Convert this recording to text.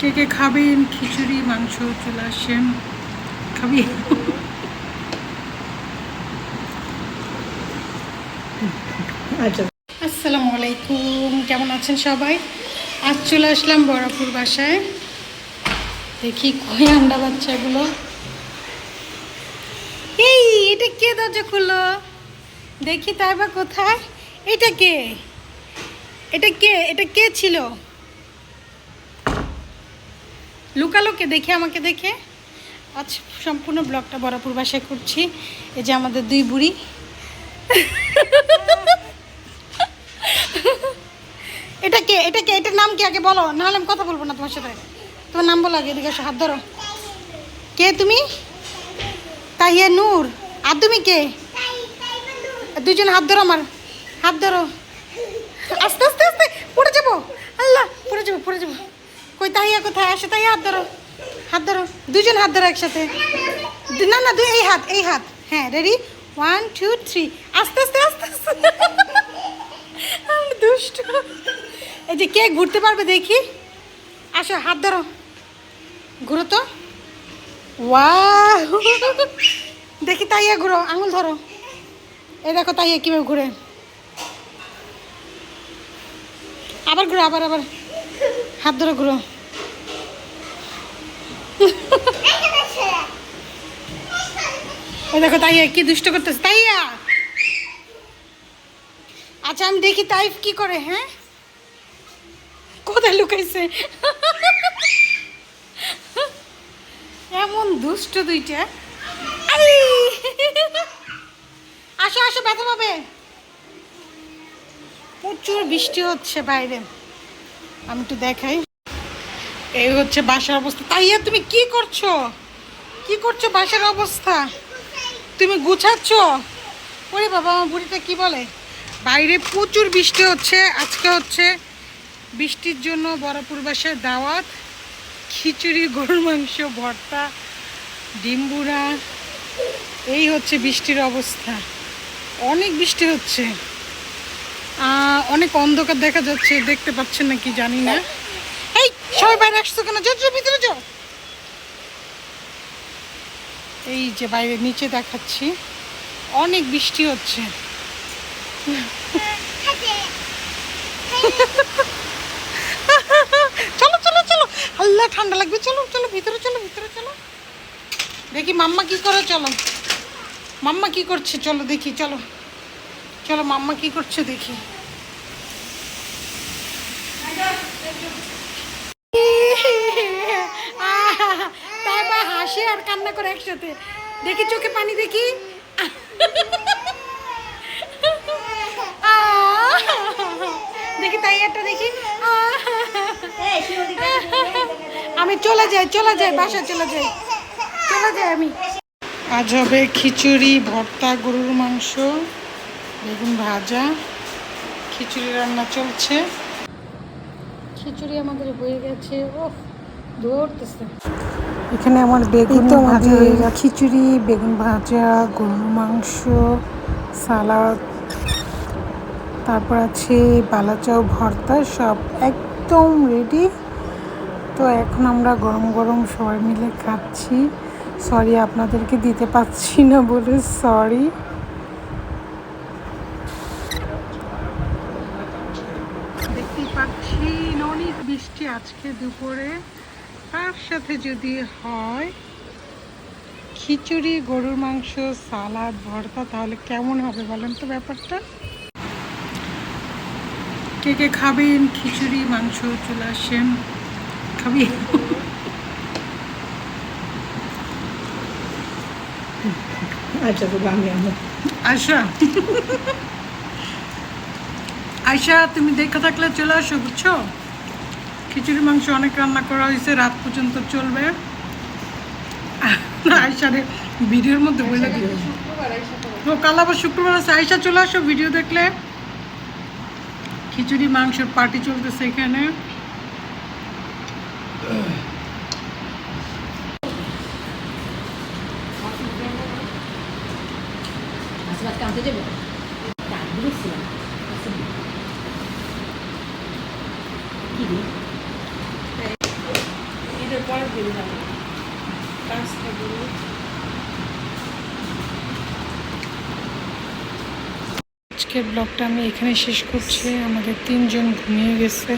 কে কে খাবেন? খিচুড়ি মাংস চলে আসেন খাবি? আচ্ছা। আসসালামু আলাইকুম। কেমন আছেন সবাই? আজ চলে আসলাম বরাপুর বাসায়। দেখি কই আন্ডা বাচ্চাগুলো। এই এটা কে দরজা খুললো? দেখি তাই বা কোথায়। এটা কে? এটা কে? এটা কে ছিল? লুকালোকে দেখে, আমাকে দেখে। আজ সম্পূর্ণ ব্লগটা বরাপুর বাসায় করছি। এই যে আমাদের দুই বুড়ি। এটা কে? এটা কে? এটার নাম কি আগে বলো? নাহলে আমি কথা বলব না তোমার সাথে। তোমার নাম বলো আগে, এদিকে হাত ধরো। কে তুমি? তাইয়া নূর। আর তুমি কে? দুজন হাত ধরো আমার। হাত ধরো। আস্তে আস্তে আস্তে, পড়ে যাব। আল্লাহ, পড়ে যাব পড়ে যাব। তাইয়া কোথায় আসে তাইয়া হাত ধরো হাত ধরো দুজন হাত ধরো একসাথে। না না, দুই এই হাত এই হাত। হ্যাঁ রেডি ওয়ান টু থ্রি আস্তে আস্তে আস্তে আস্তে। দুষ্ট। এই যে কে ঘুরতে পারবে দেখি? আসো, হাত ধরো। ঘুরো তো। ওয়াও দেখি তাইয়া ঘুরো, আঙুল ধরো। এই দেখো তাইয়া কীভাবে ঘুরে। আবার ঘুরো, আবার আবার। হাত ধরো, ঘুরো। এই দেখো তাইয়া কি দুষ্ট করতেছে, তাইয়া? আচ্ছা আমি দেখি তাইফ কি করে হ্যাঁ? কোথায় লুকাইছে? এমন দুষ্ট দুইটা। আসো আসো, ব্যথা পাবে। প্রচুর বৃষ্টি হচ্ছে বাইরে। আমি একটু দেখাই। এই হচ্ছে বাসার অবস্থা। তাইয়া, তুমি কি করছ? কি করছ বাসার অবস্থা? তুমি গুছাচ্ছ? ওরে বাবা, আমার বুড়িটা কি বলে? বাইরে প্রচুর বৃষ্টি হচ্ছে। আজকে হচ্ছে বৃষ্টির জন্য বরাপুর বাসায় দাওয়াত, খিচুড়ি, গরুর মাংস, ভর্তা ডিম্বুরা এই হচ্ছে বৃষ্টির অবস্থা। অনেক বৃষ্টি হচ্ছে। অনেক অন্ধকার দেখা যাচ্ছে, দেখতে পাচ্ছেন না কি জানি না। এই সবাই বাইরে আসছো কেন? যাও যাও, ভিতরে যাও। এই যে বাইরে নিচে দেখাচ্ছি অনেক বৃষ্টি হচ্ছে। চলো চলো চলো। আল্লাহ ঠান্ডা লাগবে। চলো চলো ভিতরে চলো ভিতরে চলো। দেখি মাম্মা কি করে চলো। মাম্মা কি করছে চলো দেখি চলো। চলো মাম্মা কি করছে দেখি তাই বা হাসি আর কান্না করে একসাথে। দেখি চোখে পানি দেখি। দেখি তাই একটা দেখি আমি চলে যাই চলে যাই বাসা চলে যাই। চলে যাই আমি। আজ হবে খিচুড়ি, ভর্তা, গরুর মাংস, বেগুন ভাজা। খিচুড়ি রান্না চলছে। খিচুড়ি আমাদের হয়ে গেছে ও ধরতেছে। এখানে আমার বেগুন ভাজা। খিচুড়ি বেগুন ভাজা গরুর মাংস সালাদ। তারপর আছে বালাচাও ভর্তা সব একদম রেডি তো এখন আমরা গরম গরম সবাই মিলে খাচ্ছি। সরি আপনাদেরকে দিতে পারছি না বলে সরি দেখতেই পাচ্ছি অনেক বৃষ্টি আজকে দুপুরে। তার সাথে যদি হয় খিচুড়ি গরুর মাংস সালাদ ভর্তা তাহলে কেমন হবে বলেন তো ব্যাপারটা? কে কে খাবেন? খিচুড়ি মাংস চলে আসেন। খাবি? আচ্ছা তো আয়সা তুমি দেখা থাকলে চলে আসো বুঝছ? খিচুড়ি মাংস অনেক রান্না করা হয়েছে রাত পর্যন্ত চলবে। আয়সারে ভিডিওর মধ্যে বলে দিও। ও কাল আবার শুক্রবার আছে। আয়সা চলে আসো ভিডিও দেখলে। খিচুড়ি মাংসের পার্টি চলতেছে এখানে। কি এর পরের যাবে। কাজটা ব্লগটা আমি এখানে শেষ করছি। আমাদের তিনজন ঘুমিয়ে গেছে।